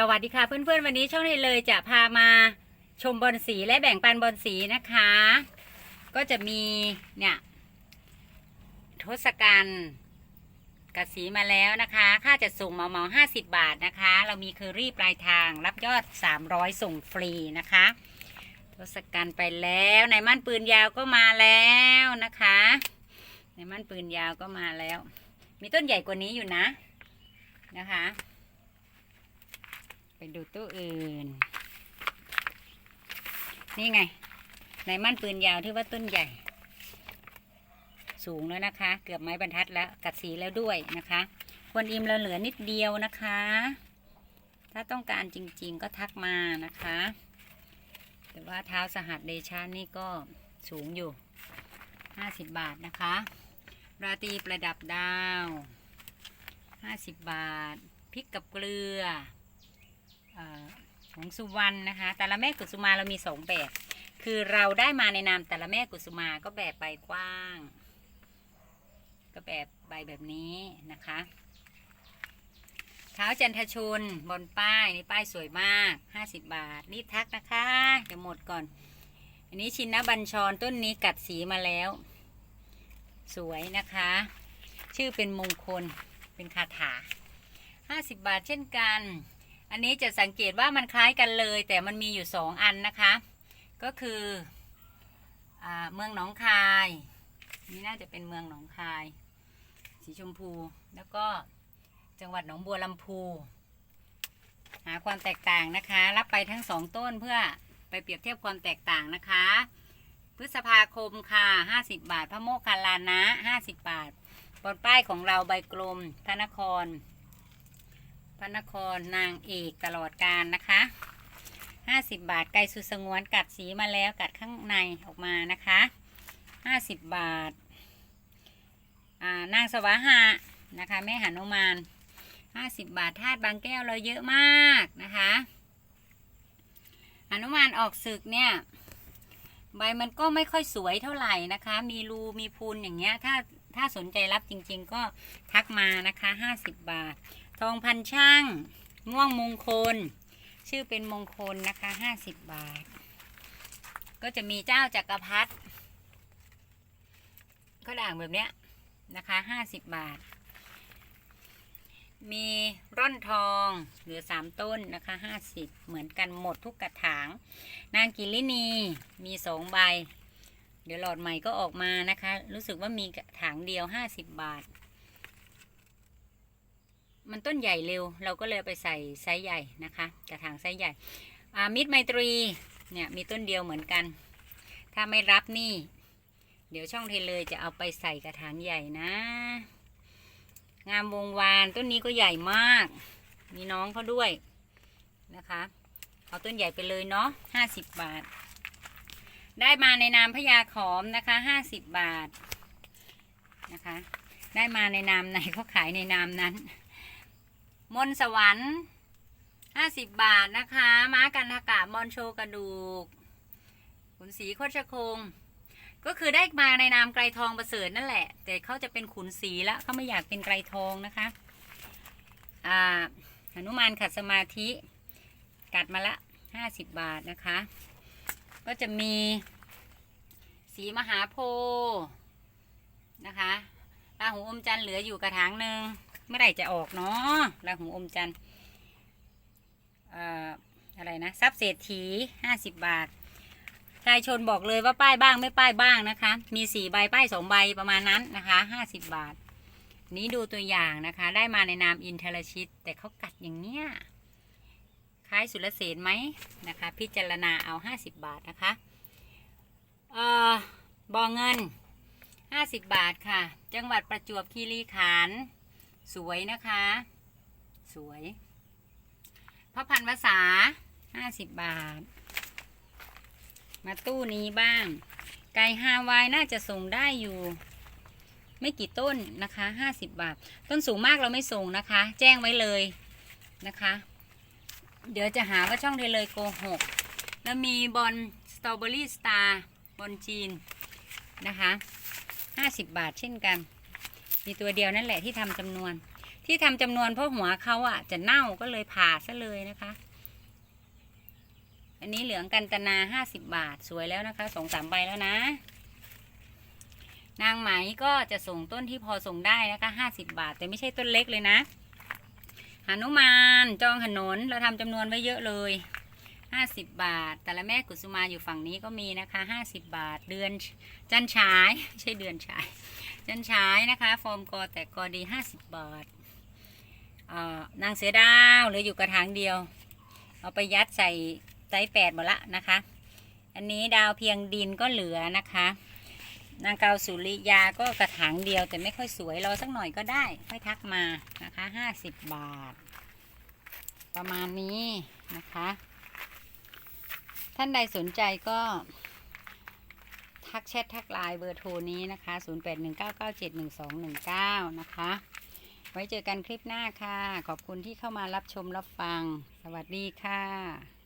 สวัสดีค่ะเพื่อนๆวันนี้ช่องเลยจะพามาชมบอลสีและแบ่งปันบอลสีนะคะ ก็จะมีเนี่ยทศกัณฐ์กับสีมาแล้วนะคะ ค่าจะส่งเหมาเหมาห้าสิบบาทนะคะ เรามีเคอรี่ปลายทางรับยอด300ส่งฟรีนะคะทศกัณฐ์ไปแล้วในมั่นปืนยาวก็มาแล้วนะคะ ในมั่นปืนยาวก็มาแล้ว มีต้นใหญ่กว่านี้อยู่นะนะคะ ไปดูตู้อื่น นี่ไง ในมั่นปืนยาวที่ว่าต้นใหญ่ สูงแล้วนะคะ เกือบไม้บรรทัดแล้ว กัดสีแล้วด้วยนะคะ ควรอิมเราเหลือนิดเดียวนะคะ ถ้าต้องการจริงๆก็ทักมานะคะ แต่ว่าเท้าสหัสเดชานี่ก็สูงอยู่ 50 บาทนะคะ ราตรีประดับดาว 50 บาทพริกกับเกลือเอ่อ ของสุวรรณนะคะ แต่ละแม่กุสุมาเรามีสองแบบ คือเราได้มาในนามแต่ละแม่กุสุมาก็แบบใบกว้าง ก็แบบใบแบบนี้นะคะเท้าจันทชุนบนป้ายนี่ป้ายสวยมาก 50 บาทรีบทักนะคะเดี๋ยวหมดก่อน อันนี้ชินนบัญชรต้นนี้กัดสีมาแล้ว สวยนะคะ ชื่อเป็นมงคลเป็นคาถา 50 บาทเช่นกัน อันนี้จะสังเกตว่ามันคล้ายกันเลย แต่มันมีอยู่สองอันนะคะ ก็คืออเมืองหนองคาย นี่น่าจะเป็นเมืองหนองคาย สีชมพู แล้วก็จังหวัดหนองบัวลำพูหาความแตกต่างนะคะ รับไปทั้งสองต้นเพื่อไปเปรียบเทียบความแตกต่างนะคะ พฤษภาคมค่ะ 50 บาท พระโมคคัลลานะ 50 บาทบนป้ายของเราใบกลมพระนคร พระนครนางเอกตลอดการนะคะ50บาทไก่สุสงวนกัดสีมาแล้วกัดข้างในออกมานะคะ50บาทานางสวาหะนะคะ แม่หานุมาน50บาทธาตุบางแก้วเราเยอะมากนะคะหานุมานออกศึกเนี่ยใบมันก็ไม่ค่อยสวยเท่าไหร่นะคะ มีรูมีพูนอย่างเงี้ย ถ้าถ้าสนใจรับจริง ๆ ก็ทักมานะคะ50บาท ทองพันช่าง ม่วงมงคล ชื่อเป็นมงคลนะคะ50บบาท ก็จะมีเจ้าจักรพรรดิก็ด่างแบบเนี้ยนะคะ50บบาท มีร่อนทองเหลือ3ต้นนะคะ50เหมือนกันหมดทุกกระถาง นางกิลินีมีสองใบ เดี๋ยวหลอดใหม่ก็ออกมานะคะ รู้สึกว่ามีกระถางเดียว50บาท มันต้นใหญ่เร็ว เราก็เลยไปใส่ไซส์ใหญ่นะคะ กระถางไซส์ใหญ่อามิตรไมตรีเนี่ยมีต้นเดียวเหมือนกัน ถ้าไม่รับนี่ เดี๋ยวช่องเทเลยจะเอาไปใส่กระถางใหญ่นะ งามวงวานต้นนี้ก็ใหญ่มาก มีน้องเขาด้วยนะคะ เอาต้นใหญ่ไปเลยเนาะห้าสิบบาท ได้มาในนามพญาขอมนะคะห้าสิบบาทนะคะ ได้มาในนามไหนก็ขายในนามนั้น มนต์สวรรค์ห้าสิบบาทนะคะ ม้ากันทกะมอนโชกระดูกขุนศรีโคชคง ก็คือได้มาในนามไกรทองประเสริฐนั่นแหละ แต่เขาจะเป็นขุนศรีแล้วเขาไม่อยากเป็นไกรทองนะคะ อ่าหนุมานขัดสมาธิ กัดมาละห้าสิบบาทนะคะ ก็จะมีสีมหาโพธิ์นะคะราหูอมจันทร์เหลืออยู่กระถางหนึ่ง เมื่อไหร่จะออกเนาะราหูอมจันทร์อ่ออะไรนะทรัพย์เศรษฐีห้าสิบบาทชายชนบอกเลยว่าป้ายบ้างไม่ป้ายบ้างนะคะ มีสี่ใบป้ายสองใบประมาณนั้นนะคะห้าสิบบาท นี้ดูตัวอย่างนะคะ ได้มาในนามอินเทรชิต แต่เขากัดอย่างเนี้ยคล้ายสุรเสนไหมนะคะ พิจารณาเอาห้าสิบบาทนะคะเอ่อบอเงินห้าสิบบาทค่ะ จังหวัดประจวบคีรีขันธ์ สวยนะคะ สวยพระพันวษาห้าสิบบาท มาตู้นี้บ้าง ไก่ฮาวายน่าจะส่งได้อยู่ ไม่กี่ต้นนะคะห้าสิบบาท ต้นสูงมากเราไม่ส่งนะคะ แจ้งไว้เลยนะคะ เดี๋ยวจะหาว่าช่องเทเลยโกหก แล้วมีบอลสตรอเบอรี่สตาร์บอลจีนนะคะห้าสิบบาทเช่นกัน มีตัวเดียวนั่นแหละที่ทำจำนวน ที่ทำจำนวนเพราะหัวเขาอะ จะเน่าก็เลยผ่าซะเลยนะคะ อันนี้เหลืองกันตนาห้าสิบบาทสวยแล้วนะคะสองสามใบแล้วนะ นางไหมก็จะส่งต้นที่พอส่งได้นะคะห้าสิบบาท แต่ไม่ใช่ต้นเล็กเลยนะหานุมานจองขนนเราทำจำนวนไว้เยอะเลย ห้าสิบบาท แต่ละแม่กุสุมาอยู่ฝั่งนี้ก็มีนะคะห้าสิบบาท เดือนจันฉายไม่ใช่เดือนฉาย จันฉายนะคะฟอร์มกอแต่กอดีห้าสิบบาทนางเสือดาวหลืออยู่กระถางเดียว เอาไปยัดใส่ไซส์แปดหมดละนะคะ อันนี้ดาวเพียงดินก็เหลือนะคะ นางเกาสุริยาก็กระถางเดียวแต่ไม่ค่อยสวยรอสักหน่อยก็ได้ ค่อยทักมานะคะห้าสิบบาท ประมาณนี้นะคะ ท่านใดสนใจก็ทักแชททักไลน์เบอร์โทรนี้นะคะ 0819971219 นะคะ ไว้เจอกันคลิปหน้าค่ะ ขอบคุณที่เข้ามารับชมรับฟัง สวัสดีค่ะ